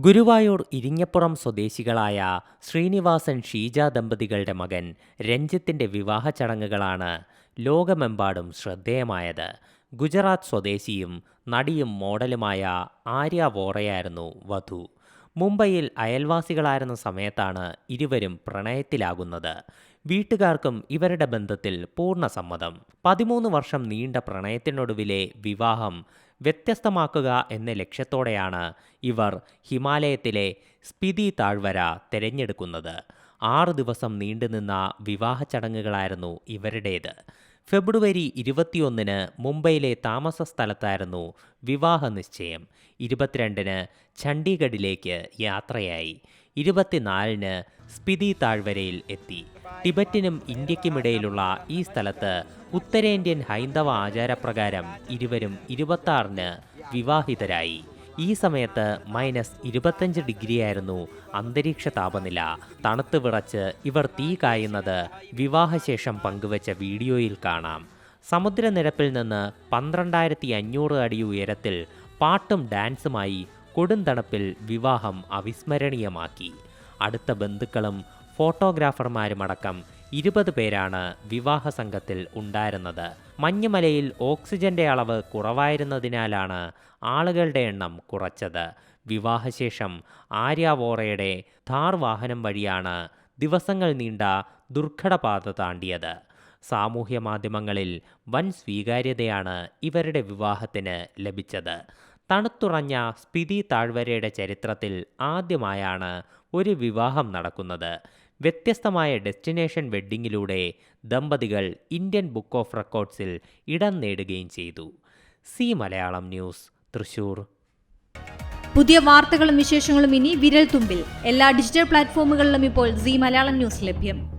ഗുരുവായൂർ ഇരിങ്ങപ്പുറം സ്വദേശികളായ ശ്രീനിവാസൻ ഷീജ ദമ്പതികളുടെ മകൻ രഞ്ജിത്തിന്റെ വിവാഹ ചടങ്ങുകളാണ് ലോകമെമ്പാടും ശ്രദ്ധേയമായത്. ഗുജറാത്ത് സ്വദേശിയും നടിയും മോഡലുമായ ആര്യ വോറയായിരുന്നു വധു. മുംബൈയിൽ അയൽവാസികളായിരുന്ന സമയത്താണ് ഇരുവരും പ്രണയത്തിലാകുന്നത്. വീട്ടുകാർക്കും ഇവരുടെ ബന്ധത്തിൽ പൂർണ സമ്മതം പതിമൂന്ന് വർഷം നീണ്ട പ്രണയത്തിനൊടുവിലെ വിവാഹം വ്യത്യസ്തമാക്കുക എന്ന ലക്ഷ്യത്തോടെയാണ് ഇവർ ഹിമാലയത്തിലെ സ്പിതി താഴ്വര തിരഞ്ഞെടുക്കുന്നത്. ആറ് ദിവസം നീണ്ടുനിന്ന വിവാഹ ചടങ്ങുകളായിരുന്നു ഇവരുടേത്. ഫെബ്രുവരി ഇരുപത്തിയൊന്നിന് മുംബൈയിലെ താമസ സ്ഥലത്തായിരുന്നു വിവാഹ നിശ്ചയം. ഇരുപത്തിരണ്ടിന് ചണ്ഡീഗഡിലേക്ക് യാത്രയായി. ഇരുപത്തിനാലിന് സ്പിതി താഴ്വരയിൽ എത്തി. ടിബറ്റിനും ഇന്ത്യക്കുമിടയിലുള്ള ഈ സ്ഥലത്ത് ഉത്തരേന്ത്യൻ ഹൈന്ദവ ആചാരപ്രകാരം ഇരുവരും ഇരുപത്തി വിവാഹിതരായി. ഈ സമയത്ത് മൈനസ് ഇരുപത്തഞ്ച് ഡിഗ്രിയായിരുന്നു അന്തരീക്ഷ താപനില. തണുത്ത് വിറച്ച് ഇവർ തീ കായുന്നത് വിവാഹശേഷം പങ്കുവച്ച വീഡിയോയിൽ കാണാം. സമുദ്രനിരപ്പിൽ നിന്ന് പന്ത്രണ്ടായിരത്തി അഞ്ഞൂറ് അടി ഉയരത്തിൽ പാട്ടും ഡാൻസുമായി കൊടുന്തണുപ്പിൽ വിവാഹം അവിസ്മരണീയമാക്കി. അടുത്ത ബന്ധുക്കളും ഫോട്ടോഗ്രാഫർമാരുമടക്കം ഇരുപത് പേരാണ് വിവാഹ സംഘത്തിൽ ഉണ്ടായിരുന്നത്. മഞ്ഞുമലയിൽ ഓക്സിജന്റെ അളവ് കുറവായിരുന്നതിനാലാണ് ആളുകളുടെ എണ്ണം കുറച്ചത്. വിവാഹശേഷം ആര്യ വോറയുടെ ഥാർ വാഹനം വഴിയാണ് ദിവസങ്ങൾ നീണ്ട ദുർഘടപാത താണ്ടിയത്. സാമൂഹ്യ മാധ്യമങ്ങളിൽ വൻ സ്വീകാര്യതയാണ് ഇവരുടെ വിവാഹത്തിന് ലഭിച്ചത്. തണുത്തുറഞ്ഞ സ്പിതി താഴ്വരയുടെ ചരിത്രത്തിൽ ആദ്യമായാണ് ഒരു വിവാഹം നടക്കുന്നത്. വ്യത്യസ്തമായ ഡെസ്റ്റിനേഷൻ വെഡ്ഡിങ്ങിലൂടെ ദമ്പതികൾ ഇന്ത്യൻ ബുക്ക് ഓഫ് റെക്കോർഡ്സിൽ ഇടം നേടുകയും ചെയ്തു. Zee Malayalam news Thrissur. പുതിയ വാർത്തകളും വിശേഷങ്ങളും ഇനി വിരൽ തുമ്പിൽ എല്ലാ ഡിജിറ്റൽ പ്ലാറ്റ്ഫോമുകളിലും ഇപ്പോൾ സി മലയാളം ന്യൂസ് ലഭ്യം.